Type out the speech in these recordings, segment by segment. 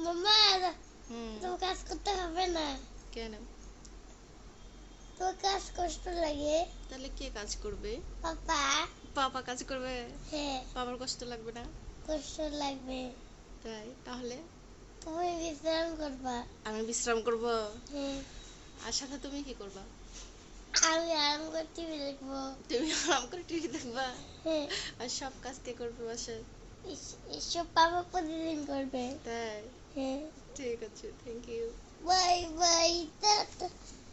মামা কাজ করতে হবে না কেন তোমার কাজ কষ্ট লাগে তাহলে কে কাজ করবে পাপা পাপা কাজ করবে হ্যাঁ বাবার কষ্ট লাগবে না কষ্ট লাগবে তাই তাহলে তুমি বিশ্রাম করবা আমি বিশ্রাম করব হ্যাঁ আর সাথে তুমি কি করবা আমি আরাম করে টিভি দেখব তুমি আরাম করে টিভি দেখবা হ্যাঁ আর সব কাজ কে করবে বাসায় এস- এসব পাপা প্রতিদিন করবে তাই ঠিক আছে thank you bye bye tata See you.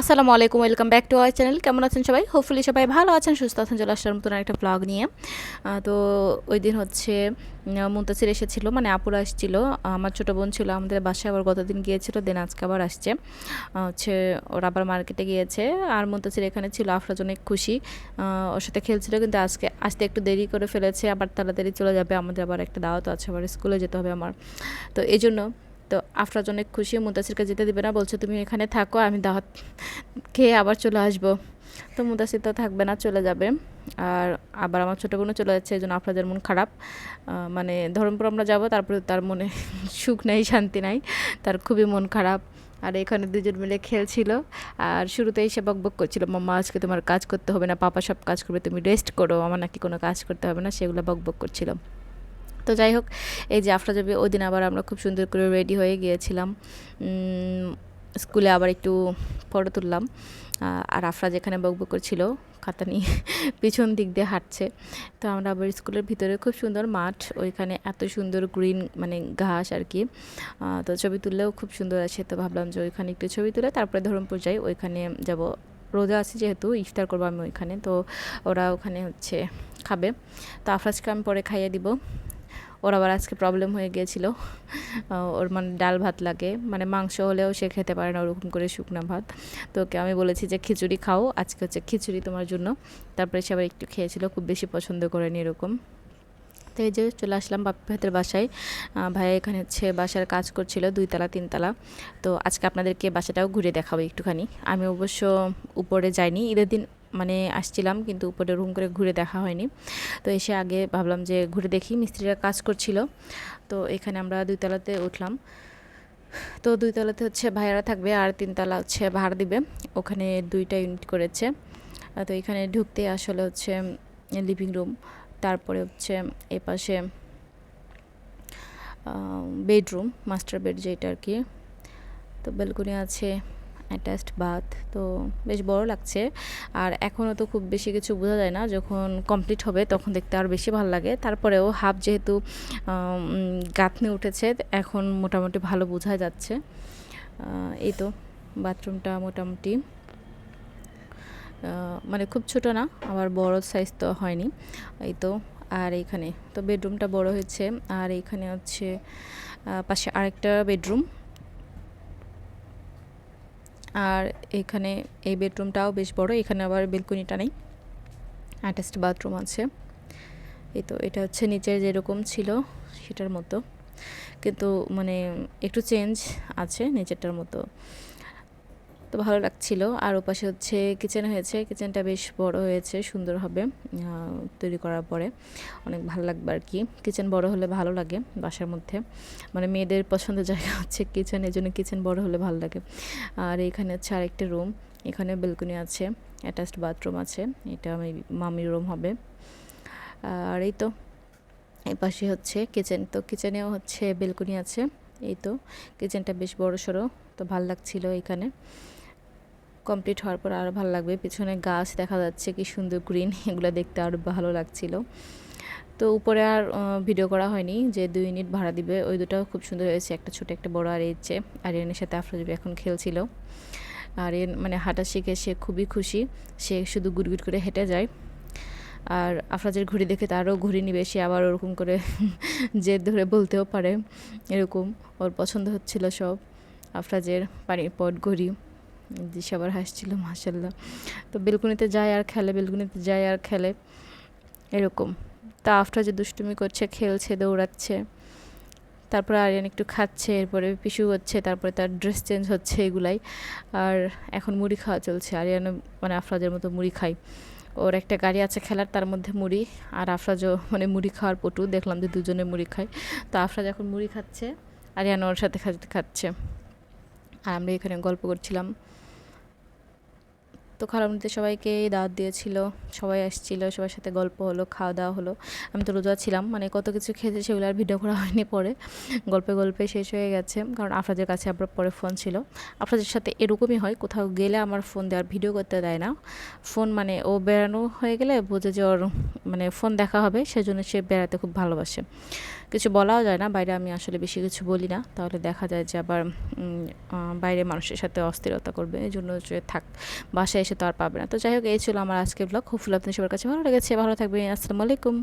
আসসালামু আলাইকুম, welcome back to our channel. কেমন আছেন সবাই? হোপফুলি সবাই ভালো আছেন, সুস্থ আছেন। চলে আসার মতন একটা ব্লগ নিয়ে। তো ওই দিন হচ্ছে মুন্তাসির এসেছিল মানে আপুরা আসছিল। আমার ছোটো বোন ছিল, আমাদের বাসায় আবার গতদিন গিয়েছিল, দেন আজকে আবার আসছে। হচ্ছে ওরা আবার মার্কেটে গিয়েছে, আর মুন্তাসির এখানে ছিল আফরাজ অনেক খুশি ওর সাথে খেলছিল, কিন্তু আজকে, আসতে একটু দেরি করে ফেলেছে, আবার তাড়াতাড়ি চলে যাবে। আমাদের আবার একটা দাওয়াত আছে, আবার স্কুলে যেতে হবে আমার। তো এই জন্য তো আফরাজ অনেক খুশি মুদাসিরকে যেতে দেবে না, বলছে, তুমি এখানে থাকো, আমি দাওয়াত খেয়ে আবার চলে আসব। তো মুদাসির তো থাকবে না, চলে যাবে। আর আবার আমার ছোটো বোনও চলে যাচ্ছে, এই জন্য আফরাজের মন খারাপ। মানে ধরমপুর আমরা যাব, তারপরে তার মনে সুখ নেই, শান্তি নাই, তার খুবই মন খারাপ। আর এখানে দুজন মিলে খেলছিল, আর শুরুতেই সে বকবক করছিল, মাম্মা, আজকে তোমার কাজ করতে হবে না, পাপা সব কাজ করবে, তুমি রেস্ট করো, আমার নাকি কোনো কাজ করতে হবে না সেগুলো বকবক করছিল। তো যাই হোক, এই যে আফরা যাবে ওই দিন আবার আমরা খুব সুন্দর করে রেডি হয়ে গিয়েছিলাম। স্কুলে আবার একটু ফটো তুললাম। আর আফরা যেখানে বকবক করছিল খাতা নিয়ে পিছন দিক দিয়ে হাঁটছে। তো আমরা আবার স্কুলের ভিতরে খুব সুন্দর মাঠ, ওইখানে এত সুন্দর গ্রিন মানে ঘাস আর কি। তো ছবি তুললেও খুব সুন্দর আছে। তো ভাবলাম যে ওইখানে একটু ছবি তুলে তারপরে ধরমপুর যাই, ওইখানে যাব। রোজা আছে যেহেতু, ইফতার করব আমি ওইখানে। তো ওরা ওখানে হচ্ছে খাবে। তো আফরাজকে আমি পরে খাইয়ে দিব। ওর আবার আজকে প্রবলেম হয়ে গিয়েছিল। ওর মানে ডাল ভাত লাগে মানে মাংস হলেও সে খেতে পারে না ওরকম করে শুকনো ভাত। তো ওকে আমি বলেছি যে, খিচুড়ি খাও, আজকে হচ্ছে খিচুড়ি তোমার জন্য। তারপরে সে আবার একটু খেয়েছিল, খুব বেশি পছন্দ করেনি এরকম। তো এই যে চলে আসলাম বাপ্পি ভাতের বাসায়। ভাইয়া এখানে হচ্ছে বাসার কাজ করছিল, দুইতলা, তিনতলা। তো আজকে আপনাদেরকে বাসাটাও ঘুরে দেখাবো একটুখানি। আমি অবশ্য উপরে যাইনি, ঈদের দিন মানে আসছিলাম কিন্তু উপরে রুম করে ঘুরে দেখা হয়নি। তো এসে আগে ভাবলাম যে ঘুরে দেখি, মিস্ত্রিরা কাজ করছিল। তো এখানে আমরা দুইতলাতে উঠলাম। তো দুইতলাতে হচ্ছে ভাইয়ারা থাকবে আর তিনতলা হচ্ছে ভাড়া দিবে। ওখানে দুইটা ইউনিট করেছে। তো এখানে ঢুকতে আসলে হচ্ছে লিভিং রুম তারপরে হচ্ছে এ পাশে বেডরুম মাস্টার বেড যেটা আর কি। তো বেলকনি আছে। অ্যাটাচড বাথ তো বেশ বড় লাগছে। আর এখনও তো খুব বেশি কিছু বোঝা যায় না, যখন কমপ্লিট হবে তখন দেখতে আর বেশি ভালো লাগে। তারপরেও হাফ যেহেতু গাঁথনি উঠেছে, এখন মোটামুটি ভালো বোঝা যাচ্ছে। এই তো বাথরুমটা মোটামুটি। মানে খুব ছোট না, আবার বড় সাইজ তো হয়নি। এই তো, আর এইখানে, তো বেডরুমটা বড় হয়েছে। আর এইখানে হচ্ছে পাশে আরেকটা বেডরুম আর এখানে এই বেডরুমটাও বেশ বড়, এখানে আবার বেলকনিটা নেই, অ্যাটাচড বাথরুম আছে। এই তো, এটা হচ্ছে নিচের যেরকম ছিল সেটার মতো। কিন্তু মানে একটু চেঞ্জ আছে নিচেরটার মতো। তো ভালো লাগছিল। আর ওপাশে হচ্ছে কিচেন হয়েছে। কিচেনটা বেশ বড় হয়েছে, সুন্দর হবে তৈরি করার পরে। অনেক ভালো লাগবে আর কি। কিচেন বড় হলে ভালো লাগে বাসার মধ্যে। মানে মেয়েদের পছন্দের জায়গা হচ্ছে কিচেন এই জন্য কিচেন বড় হলে ভালো লাগে। আর এখানে হচ্ছে আরেকটা রুম এখানে বেলকনি আছে অ্যাটাচড বাথরুম আছে। এটা আমি মামির রুম হবে। আর এই তো, এই পাশে হচ্ছে কিচেন তো কিচেনেও হচ্ছে বেলকনি আছে, এই তো। কিচেনটা বেশ বড় সড়ো তো ভালো লাগছিল এখানে। কমপ্লিট হওয়ার পর আরও ভালো লাগবে। পিছনে গাছ দেখা যাচ্ছে, কি সুন্দর গ্রিন এগুলো দেখতে আরও ভালো লাগছিল। তো উপরে আর ভিডিও করা হয়নি যে দুই ইউনিট ভাড়া দিবে। ওই দুটাও খুব সুন্দর হয়েছে, একটা ছোট, একটা বড় আর এসছে আর এর সাথে আফরোজবি এখন খেলছিল। আর মানে হাঁটা শিখে সে খুবই খুশি, সে শুধু গুড়গুড় করে হেঁটে যায়। আর আফরাজের ঘড়ি দেখে তারও ঘড়ি নিবে, সে আবার ওরকম করে জেদ ধরে বলতেও পারে, এরকম। ওর পছন্দ হচ্ছিল সব আফরাজের পানির পট ঘড়ি। সবার হাসছিল মাসাল্লাহ তো বেলকুনিতে যায় আর খেলে, বেলকুনিতে যায় আর খেলে, এরকম। তা আফটার যে দুষ্টুমি করছে, খেলছে, দৌড়াচ্ছে, তারপরে আরিয়ান একটু খাচ্ছে, এরপরে পিছু হচ্ছে, তারপরে তার ড্রেস চেঞ্জ হচ্ছে এগুলাই। আর এখন মুড়ি খাওয়া চলছে। আরিয়ান মানে আফরাজের মতো মুড়ি খাই ওর একটা গাড়ি আছে খেলার, তার মধ্যে মুড়ি, আর আফরাজও মানে মুড়ি খাওয়ার পটু। দেখলাম যে দুজনে মুড়ি খায়। তো আফরাজ এখন মুড়ি খাচ্ছে, আরিয়ান ওর সাথে খাচ্ছে। আর আমরা এখানে গল্প করছিলাম। তো খালামনিতে সবাইকে দাওয়াত দিয়েছিল, সবাই আসছিল, সবার সাথে গল্প হলো, খাওয়া দাওয়া হলো। আমি তো রোজা ছিলাম মানে কত কিছু খেয়েছি সেগুলো আর ভিডিও করা হয়নি পরে। গল্পে গল্পে শেষ হয়ে গেছে, কারণ আফরাজের কাছে আবার পরে ফোন ছিল। আফরাজের সাথে এরকমই হয়, কোথাও গেলে আমার ফোন দেওয়ার ভিডিও করতে দেয় না। ফোন মানে ও বেড়ানো হয়ে গেলে বোঝে যে ওর মানে ফোন দেখা হবে, সেজন্য সে বেড়াতে খুব ভালোবাসে। কিছু বলাও যায় না, বাইরে আমি আসলে বেশি কিছু বলি না। তাহলে দেখা যায় যে আবার বাইরে মানুষের সাথে অস্থিরতা করবে, এই জন্য যে থাক, বাসায় এসে তো আর পাবে না। তো যাই হোক, এই ছিল আমার আজকের ব্লগ হোপফুল আপনি সবার কাছে ভালো লেগেছে। ভালো থাকবে আসসালামু আলাইকুম।